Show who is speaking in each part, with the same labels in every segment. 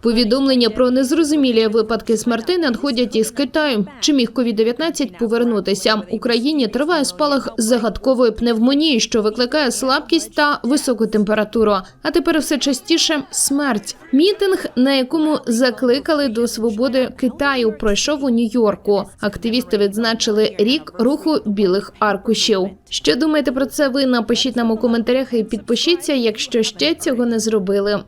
Speaker 1: Повідомлення про незрозумілі випадки смертей надходять із Китаю. Чи міг COVID-19 повернутися? В Україні триває спалах загадкової пневмонії, що викликає слабкість та високу температуру. А тепер все частіше смерть. Мітинг, на якому закликали до свободи Китаю, пройшов у Нью-Йорку. Активісти відзначили рік руху білих аркушів. Що думаєте про це? Ви напишіть нам у коментарях і підпишіться, якщо ще цього не зробили.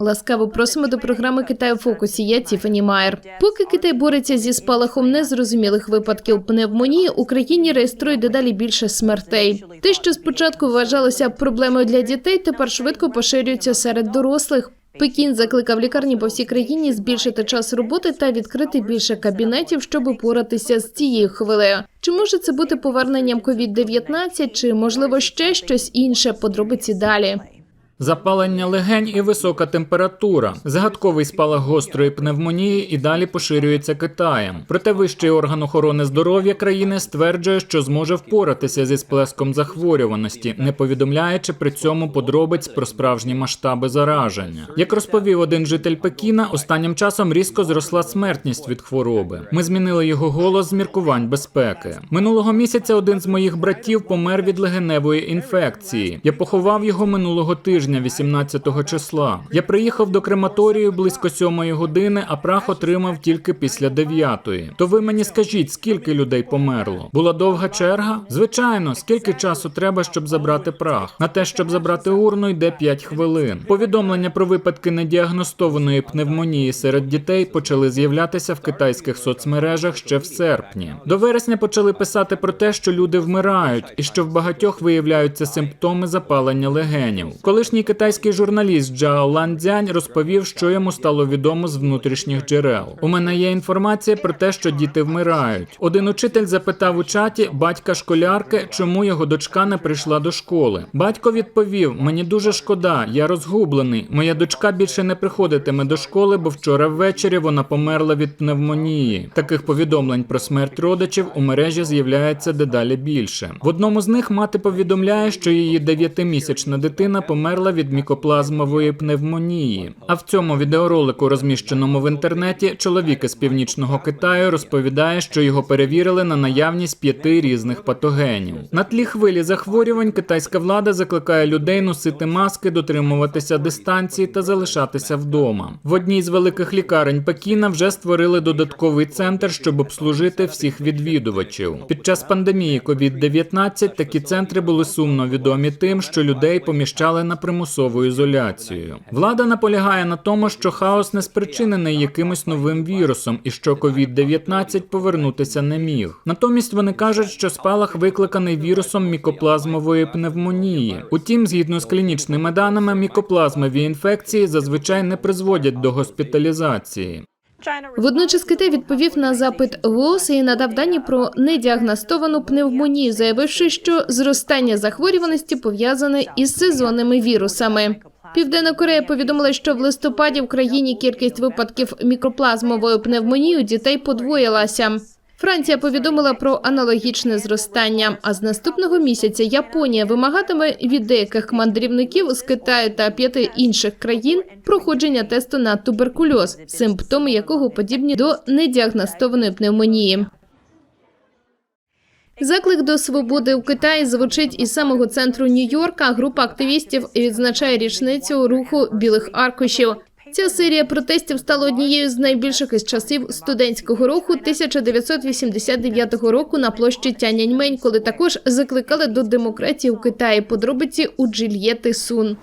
Speaker 1: Ласкаво просимо до програми Китай у фокусі. Я Тіфані Майер. Поки Китай бореться зі спалахом незрозумілих випадків пневмонії, Україні реєструє дедалі більше смертей. Те, що спочатку вважалося проблемою для дітей, тепер швидко поширюється серед дорослих. Пекін закликав лікарні по всій країні збільшити час роботи та відкрити більше кабінетів, щоб упоратися з цією хвилею. Чи може це бути поверненням COVID-19, чи можливо ще щось інше? Подробиці далі.
Speaker 2: Запалення легень і висока температура. Загадковий спалах гострої пневмонії і далі поширюється Китаєм. Проте вищий орган охорони здоров'я країни стверджує, що зможе впоратися зі сплеском захворюваності, не повідомляючи при цьому подробиць про справжні масштаби зараження. Як розповів один житель Пекіна, останнім часом різко зросла смертність від хвороби. Ми змінили його голос з міркувань безпеки. Минулого місяця один з моїх братів помер від легеневої інфекції. Я поховав його минулого тижня, 18 числа. Я приїхав до крематорію близько сьомої години, а прах отримав тільки після дев'ятої. То ви мені скажіть, скільки людей померло? Була довга черга? Звичайно, скільки часу треба, щоб забрати прах? На те, щоб забрати урну, йде 5 хвилин. Повідомлення про випадки недіагностованої пневмонії серед дітей почали з'являтися в китайських соцмережах ще в серпні. До вересня почали писати про те, що люди вмирають, і що в багатьох виявляються симптоми запалення легенів. Колишній китайський журналіст Джао Ландзянь розповів, що йому стало відомо з внутрішніх джерел. У мене є інформація про те, що діти вмирають. Один учитель запитав у чаті батька школярки, чому його дочка не прийшла до школи. Батько відповів: мені дуже шкода, я розгублений. Моя дочка більше не приходитиме до школи, бо вчора ввечері вона померла від пневмонії. Таких повідомлень про смерть родичів у мережі з'являється дедалі більше. В одному з них мати повідомляє, що її дев'ятимісячна дитина померла від мікоплазмової пневмонії. А в цьому відеоролику, розміщеному в інтернеті, чоловік із північного Китаю розповідає, що його перевірили на наявність п'яти різних патогенів. На тлі хвилі захворювань китайська влада закликає людей носити маски, дотримуватися дистанції та залишатися вдома. В одній з великих лікарень Пекіна вже створили додатковий центр, щоб обслужити всіх відвідувачів. Під час пандемії COVID-19 такі центри були сумно відомі тим, що людей поміщали на примусову ізоляцію. Влада наполягає на тому, що хаос не спричинений якимось новим вірусом і що COVID-19 повернутися не міг. Натомість вони кажуть, що спалах викликаний вірусом мікоплазмової пневмонії. Утім, згідно з клінічними даними, мікоплазмові інфекції зазвичай не призводять до госпіталізації.
Speaker 1: Водночас Китай відповів на запит ВООЗ і надав дані про недіагностовану пневмонію, заявивши, що зростання захворюваності пов'язане із сезонними вірусами. Південна Корея повідомила, що в листопаді в країні кількість випадків мікроплазмової пневмонії у дітей подвоїлася. Франція повідомила про аналогічне зростання. А з наступного місяця Японія вимагатиме від деяких мандрівників з Китаю та п'яти інших країн проходження тесту на туберкульоз, симптоми якого подібні до недіагностованої пневмонії. Заклик до свободи у Китаї звучить із самого центру Нью-Йорка. Група активістів відзначає річницю руху білих аркушів. Ця серія протестів стала однією з найбільших із часів студентського руху 1989 року на площі Тяньаньмень, коли також закликали до демократії у Китаї. Подробиці у Джильєти Сун.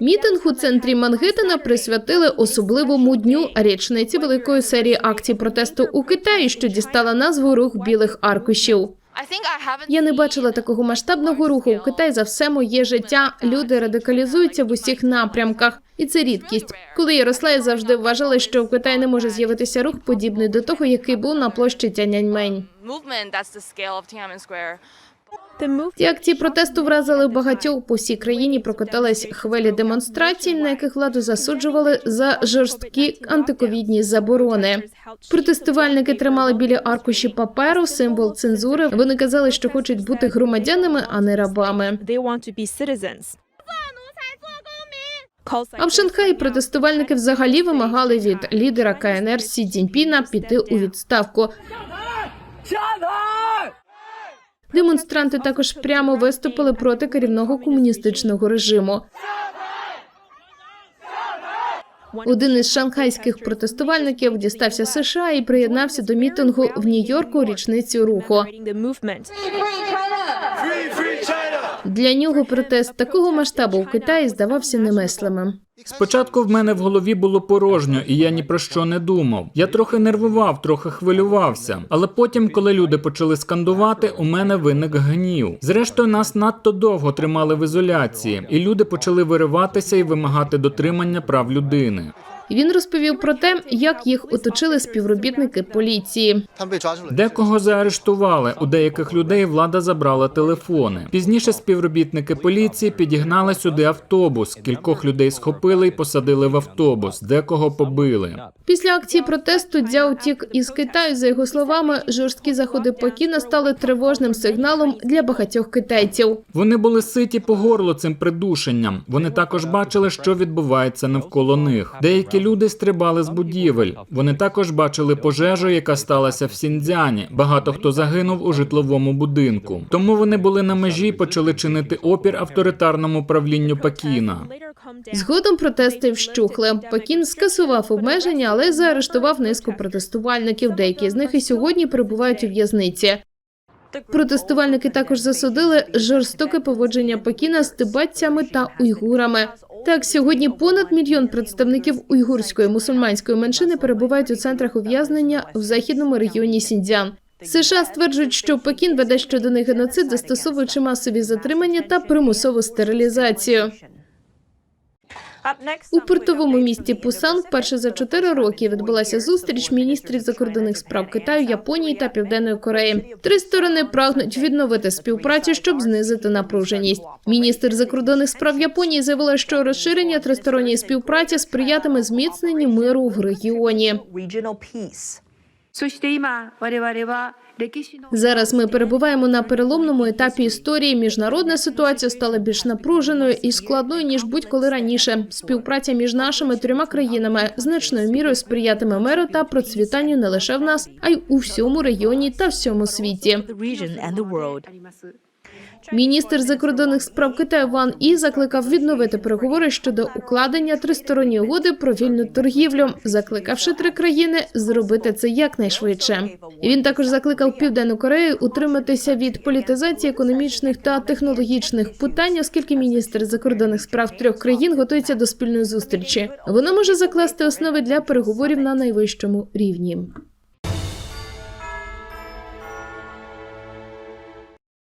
Speaker 1: Мітинг у центрі Мангеттена присвятили особливому дню річниці великої серії акцій протесту у Китаї, що дістала назву Рух білих аркушів. Я не бачила такого масштабного руху. в Китаї за все моє життя. Люди радикалізуються в усіх напрямках, і це рідкість. Коли я росла, я завжди вважала, що в Китаї не може з'явитися рух подібний до того, який був на площі Тяньаньмень. Ці акції протесту вразили багатьох по всій країні. Прокотались хвилі демонстрацій, на яких владу засуджували за жорсткі антиковідні заборони. Протестувальники тримали біля аркуші паперу, символ цензури. Вони казали, що хочуть бути громадянами, а не рабами. А в Шанхаї протестувальники взагалі вимагали від лідера КНР Сі Цзіньпіна піти у відставку. Демонстранти також прямо виступили проти керівного комуністичного режиму. Один із шанхайських протестувальників дістався США і приєднався до мітингу в Нью-Йорку річницю руху. Для нього протест такого масштабу в Китаї здавався немислимим.
Speaker 2: Спочатку в мене в голові було порожньо, і я ні про що не думав. Я трохи нервував, трохи хвилювався. Але потім, коли люди почали скандувати, у мене виник гнів. Зрештою, нас надто довго тримали в ізоляції, і люди почали вириватися і вимагати дотримання прав людини.
Speaker 1: Він розповів про те, як їх оточили співробітники поліції.
Speaker 2: Декого заарештували. У деяких людей влада забрала телефони. Пізніше співробітники поліції підігнали сюди автобус. Кількох людей схопили і посадили в автобус. Декого побили.
Speaker 1: Після акції протесту Дзя утік із Китаю. За його словами, жорсткі заходи Пекіна стали тривожним сигналом для багатьох китайців.
Speaker 2: Вони були ситі по горло цим придушенням. Вони також бачили, що відбувається навколо них. Деякі люди стрибали з будівель. Вони також бачили пожежу, яка сталася в Сіндзяні. Багато хто загинув у житловому будинку. Тому вони були на межі і почали чинити опір авторитарному правлінню Пекіна.
Speaker 1: Згодом протести вщухли. Пекін скасував обмеження, але заарештував низку протестувальників. Деякі з них і сьогодні перебувають у в'язниці. Протестувальники також засудили жорстоке поводження Пекіна з тибетцями та уйгурами. Так, сьогодні понад мільйон представників уйгурської мусульманської меншини перебувають у центрах ув'язнення в західному регіоні Сіньцзян. США стверджують, що Пекін веде щодо них геноцид, застосовуючи масові затримання та примусову стерилізацію. У портовому місті Пусан вперше за чотири роки відбулася зустріч міністрів закордонних справ Китаю, Японії та Південної Кореї. Три сторони прагнуть відновити співпрацю, щоб знизити напруженість. Міністр закордонних справ Японії заявила, що розширення тристоронньої співпраці сприятиме зміцненню миру в регіоні. Зараз ми перебуваємо на переломному етапі історії. Міжнародна ситуація стала більш напруженою і складною ніж будь-коли раніше. Співпраця між нашими трьома країнами значною мірою сприятиме миру та процвітанню не лише в нас, а й у всьому регіоні та всьому світі. Міністр закордонних справ Китаю Ван і закликав відновити переговори щодо укладення тристоронньої угоди про вільну торгівлю, закликавши три країни зробити це якнайшвидше. Він також закликав Південну Корею утриматися від політизації економічних та технологічних питань, оскільки міністр закордонних справ трьох країн готується до спільної зустрічі. Воно може закласти основи для переговорів на найвищому рівні.